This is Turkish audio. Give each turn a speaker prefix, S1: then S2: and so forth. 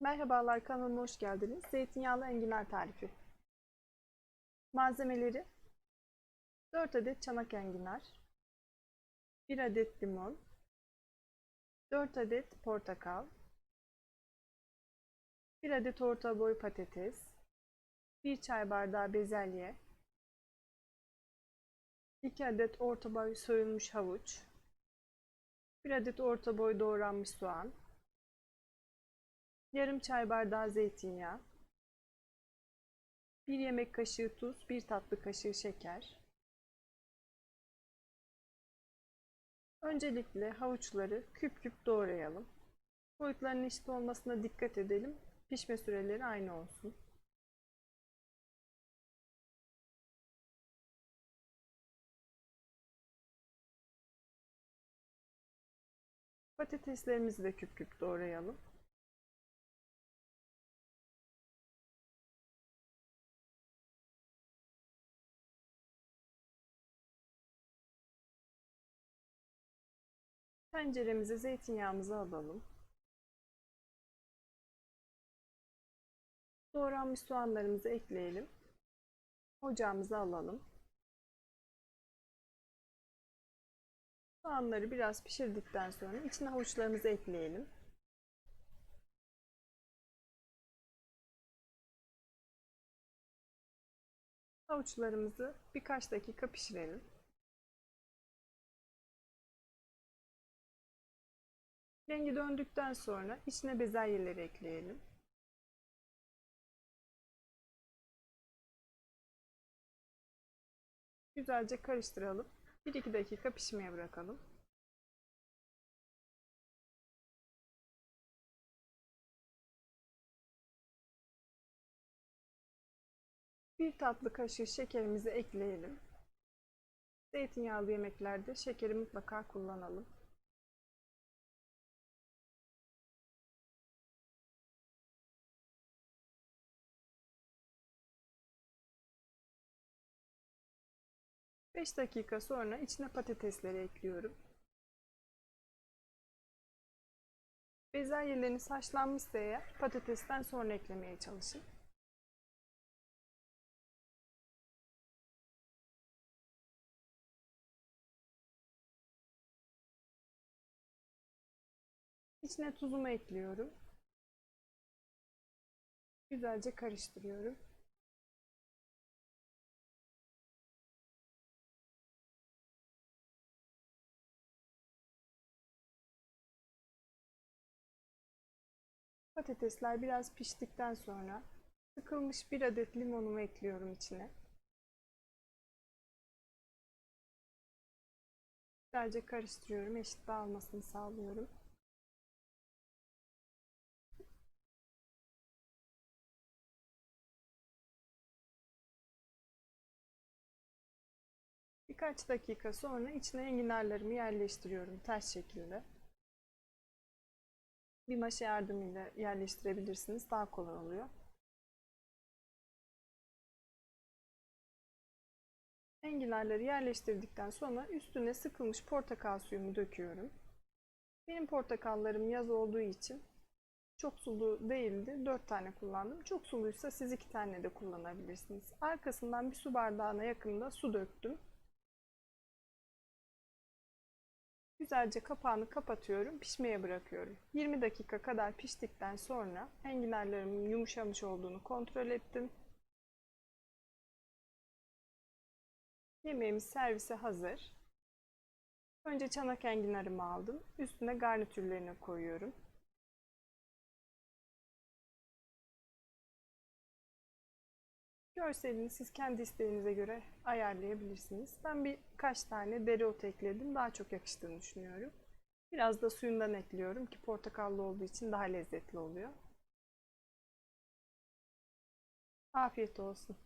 S1: Merhabalar kanalıma hoş geldiniz. Zeytinyağlı enginar tarifi. Malzemeleri 4 adet çanak enginar, 1 adet limon, 4 adet portakal, 1 adet orta boy patates, 1 çay bardağı bezelye, 2 adet orta boy soyulmuş havuç, 1 adet orta boy doğranmış soğan, yarım çay bardağı zeytinyağı, 1 yemek kaşığı tuz, 1 tatlı kaşığı şeker. Öncelikle havuçları küp küp doğrayalım. Boyutlarının eşit olmasına dikkat edelim. Pişme süreleri aynı olsun. Patateslerimizi de küp küp doğrayalım. Tenceremize zeytinyağımızı alalım. Doğranmış soğanlarımızı ekleyelim. Ocağımıza alalım. Soğanları biraz pişirdikten sonra içine havuçlarımızı ekleyelim. Havuçlarımızı birkaç dakika pişirelim. Rengi döndükten sonra içine bezelyeleri ekleyelim. Güzelce karıştıralım. 1-2 dakika pişmeye bırakalım. Bir tatlı kaşığı şekerimizi ekleyelim. Zeytinyağlı yemeklerde şekeri mutlaka kullanalım. Beş dakika sonra içine patatesleri ekliyorum. Bezelyeleriniz haşlanmışsa eğer patatesten sonra eklemeye çalışın. İçine tuzumu ekliyorum. Güzelce karıştırıyorum. Patatesler biraz piştikten sonra sıkılmış bir adet limonumu ekliyorum içine. Güzelce karıştırıyorum. Eşit dağılmasını sağlıyorum. Birkaç dakika sonra içine enginarlarımı yerleştiriyorum ters şekilde. Bir maşa yardımıyla yerleştirebilirsiniz. Daha kolay oluyor. Enginarları yerleştirdikten sonra üstüne sıkılmış portakal suyumu döküyorum. Benim portakallarım yaz olduğu için çok sulu değildi. 4 tane kullandım. Çok suluysa siz 2 tane de kullanabilirsiniz. Arkasından bir su bardağına yakında su döktüm. Güzelce kapağını kapatıyorum, pişmeye bırakıyorum. 20 dakika kadar piştikten sonra enginarlarımın yumuşamış olduğunu kontrol ettim. Yemeğimiz servise hazır. Önce çanak enginarımı aldım. Üstüne garnitürlerini koyuyorum. Görselini siz kendi isteğinize göre ayarlayabilirsiniz. Ben birkaç tane dereotu ekledim. Daha çok yakıştığını düşünüyorum. Biraz da suyundan ekliyorum ki portakallı olduğu için daha lezzetli oluyor. Afiyet olsun.